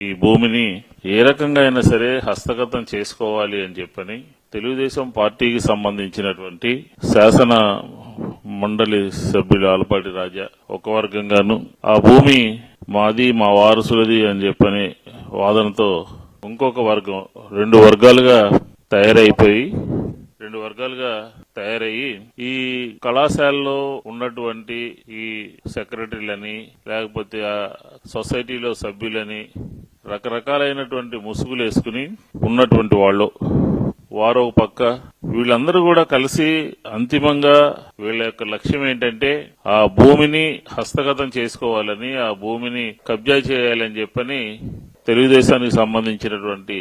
ఈ భూమిని ఏ రకంగా అయినా సరే హస్తగతం చేసుకోవాలి అని చెప్పని తెలుగుదేశం పార్టీకి సంబంధించినటువంటి శాసన మండలి సభ్యులు ఆలపాటి రాజా ఒక వర్గంగాను ఆ భూమి మాది మా వారసులది అని చెప్పని వాదనతో ఇంకొక వర్గం రెండు వర్గాలుగా తయారైపోయి రెండు వర్గాలుగా తయారయ్యి ఈ కళాశాలలో ఉన్నటువంటి ఈ సెక్రటరీలని లేకపోతే ఆ సొసైటీలో సభ్యులని రకరకాలైనటువంటి ముసుగులు వేసుకుని ఉన్నటువంటి వాళ్ళు. వారో పక్క వీళ్ళందరూ కూడా కలిసి అంతిమంగా వీళ్ళ యొక్క లక్ష్యం ఏంటంటే ఆ భూమిని హస్తగతం చేసుకోవాలని ఆ భూమిని కబ్జా చేయాలని చెప్పని తెలుగుదేశానికి సంబంధించినటువంటి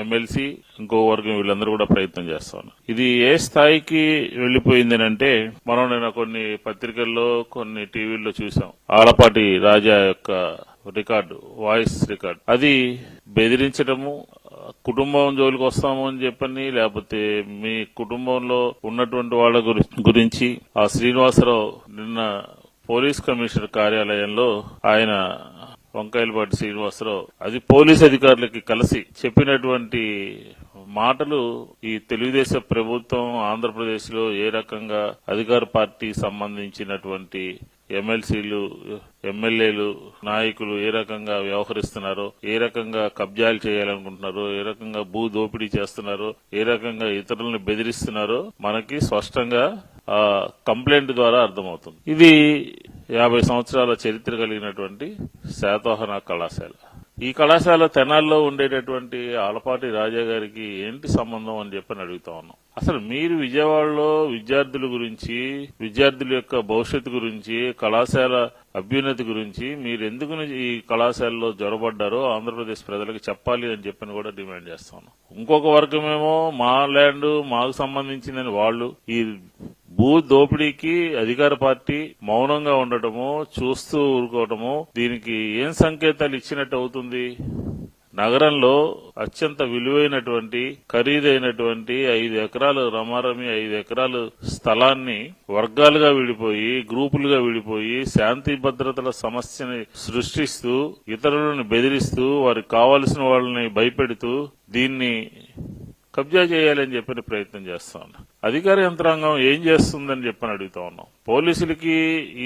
ఎమ్మెల్సీ ఇంకో వర్గం వీళ్ళందరూ కూడా ప్రయత్నం చేస్తా ఉన్నారు. ఇది ఏ స్థాయికి వెళ్ళిపోయిందనంటే మనం నిన్న కొన్ని పత్రికల్లో కొన్ని టీవీల్లో చూసాం. ఆలపాటి రాజా యొక్క రికార్డు వాయిస్ రికార్డు. అది బెదిరించడము కుటుంబం జోలికి వస్తాము అని చెప్పని లేకపోతే మీ కుటుంబంలో ఉన్నటువంటి వాళ్ళ గురించి ఆ శ్రీనివాసరావు నిన్న పోలీస్ కమిషనర్ కార్యాలయంలో ఆయన వంకాయలపాటి శ్రీనివాసరావు అది పోలీస్ అధికారులకి కలిసి చెప్పినటువంటి మాటలు ఈ తెలుగుదేశం ప్రభుత్వం ఆంధ్రప్రదేశ్లో ఏ రకంగా అధికార పార్టీ సంబంధించినటువంటి ఎమ్మెల్సీలు ఎమ్మెల్యేలు నాయకులు ఏ రకంగా వ్యవహరిస్తున్నారో ఏ రకంగా కబ్జాలు చేయాలనుకుంటున్నారో ఏ రకంగా భూ దోపిడీ చేస్తున్నారో ఏ రకంగా ఇతరులను బెదిరిస్తున్నారో మనకి స్పష్టంగా కంప్లైంట్ ద్వారా అర్థమవుతుంది. ఇది యాభై సంవత్సరాల చరిత్ర కలిగినటువంటి శాతోహన కళాశాల. ఈ కళాశాల తెనాల్లో ఉండేటటువంటి ఆలపాటి రాజా గారికి ఏంటి సంబంధం అని చెప్పని అడుగుతా ఉన్నాం అసలు మీరు విజయవాడలో విద్యార్థుల గురించి విద్యార్థుల యొక్క భవిష్యత్తు గురించి కళాశాల అభ్యున్నతి గురించి మీరు ఎందుకు ఈ కళాశాలలో జొరబడ్డారో ఆంధ్రప్రదేశ్ ప్రజలకు చెప్పాలి అని చెప్పని కూడా డిమాండ్ చేస్తాను ఇంకొక వర్గమేమో మా ల్యాండ్ మాకు సంబంధించిందని వాళ్ళు ఈ భూ దోపిడీకి అధికార పార్టీ మౌనంగా ఉండటము చూస్తూ ఊరుకోవటము దీనికి ఏం సంకేతాలు ఇచ్చినట్టు అవుతుంది? నగరంలో అత్యంత విలువైనటువంటి ఖరీదైనటువంటి ఐదు ఎకరాలు రమారమి ఐదు ఎకరాలు స్థలాన్ని వర్గాలుగా విడిపోయి గ్రూపులుగా విడిపోయి శాంతి భద్రతల సమస్యని సృష్టిస్తూ ఇతరులను బెదిరిస్తూ వారికి కావలసిన వాళ్ళని భయపెడుతూ దీన్ని కబ్జా చేయాలని చెప్పిన ప్రయత్నం చేస్తా ఉన్నాం అధికార యంత్రాంగం ఏం చేస్తుందని చెప్పని అడుగుతా ఉన్నాం. పోలీసులకి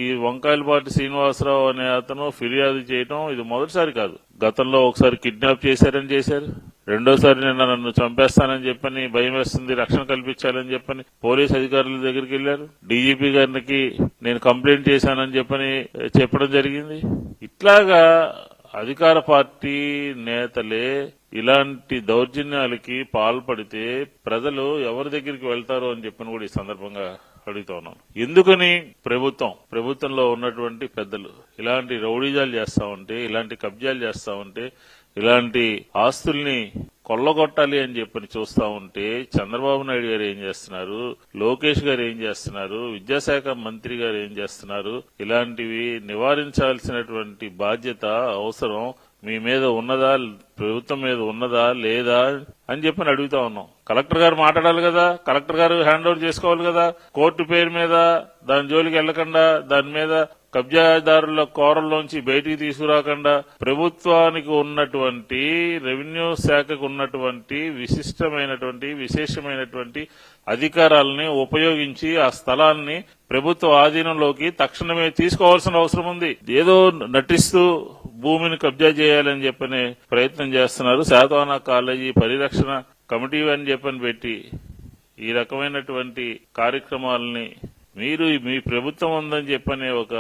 ఈ వంకాయలపాటి శ్రీనివాసరావు అనే అతను ఫిర్యాదు చేయడం ఇది మొదటిసారి కాదు. గతంలో ఒకసారి కిడ్నాప్ చేశారని చేశారు. రెండోసారి నిన్న నన్ను చంపేస్తానని చెప్పని భయం వేస్తుంది రక్షణ కల్పించాలని చెప్పని పోలీస్ అధికారుల దగ్గరికి వెళ్ళారు డీజీపీ గారికి నేను కంప్లైంట్ చేశానని చెప్పని చెప్పడం జరిగింది. ఇట్లాగా అధికార పార్టీ నేతలే ఇలాంటి దౌర్జన్యాలకి పాల్పడితే ప్రజలు ఎవరి దగ్గరికి వెళ్తారో అని చెప్పిన కూడా ఈ సందర్భంగా అడుగుతా ఉన్నాను. ఎందుకని ప్రభుత్వం ప్రభుత్వంలో ఉన్నటువంటి పెద్దలు ఇలాంటి రౌడీజాలు చేస్తా ఉంటే ఇలాంటి కబ్జాలు చేస్తా ఉంటే ఇలాంటి ఆస్తుల్ని కొల్లగొట్టాలి అని చెప్పని చూస్తా ఉంటే చంద్రబాబు నాయుడు గారు ఏం చేస్తున్నారు? లోకేష్ గారు ఏం చేస్తున్నారు? విద్యాశాఖ మంత్రి గారు ఏం చేస్తున్నారు? ఇలాంటివి నివారించాల్సినటువంటి బాధ్యత అవసరం. మీ మీద ఉన్నదా? ప్రభుత్వం మీద ఉన్నదా? లేదా? అని చెప్పని అడుగుతా ఉన్నాం. కలెక్టర్ గారు మాట్లాడాలి కదా? కలెక్టర్ గారు హ్యాండ్ ఓవర్ చేసుకోవాలి కదా? కోర్టు పేరు మీద? దాని జోలికి వెళ్ళకుండా దాని మీద కబ్జాదారుల కోరల్లోంచి బయటికి తీసుకురాకుండా ప్రభుత్వానికి ఉన్నటువంటి రెవెన్యూ శాఖకు ఉన్నటువంటి విశిష్టమైనటువంటి విశేషమైనటువంటి అధికారాలని ఉపయోగించి ఆ స్థలాన్ని ప్రభుత్వ ఆధీనంలోకి తక్షణమే తీసుకోవాల్సిన అవసరం ఉంది. ఏదో నటిస్తూ భూమిని కబ్జా చేయాలని చెప్పనే ప్రయత్నం చేస్తున్నారు. శాతవాన కాలేజీ పరిరక్షణ కమిటీ అని చెప్పని పెట్టి ఈ రకమైనటువంటి కార్యక్రమాలని మీరు మీ ప్రభుత్వం ఉందని చెప్పని ఒక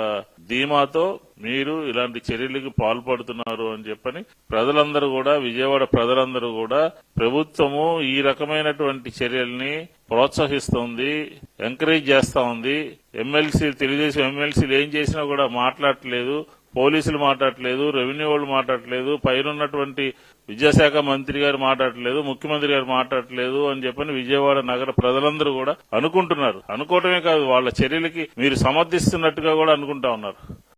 ధీమాతో మీరు ఇలాంటి చర్యలకు పాల్పడుతున్నారు అని చెప్పని ప్రజలందరూ కూడా విజయవాడ ప్రజలందరూ కూడా ప్రభుత్వము ఈ రకమైనటువంటి చర్యల్ని ప్రోత్సహిస్తోంది ఎంకరేజ్ చేస్తా ఉంది ఎమ్మెల్సీ తెలుగుదేశం ఎమ్మెల్సీలు ఏం చేసినా కూడా మాట్లాడట్లేదు పోలీసులు మాట్లాడట్లేదు రెవెన్యూ వాళ్ళు మాట్లాడట్లేదు పైనున్నటువంటి విద్యాశాఖ మంత్రి గారు మాట్లాడట్లేదు ముఖ్యమంత్రి గారు మాట్లాడలేదు అని చెప్పని విజయవాడ నగర ప్రజలందరూ కూడా అనుకుంటున్నారు. అనుకోవటమే కాదు వాళ్ళ చర్యలకి మీరు సమర్థిస్తున్నట్టుగా కూడా అనుకుంటా ఉన్నారు.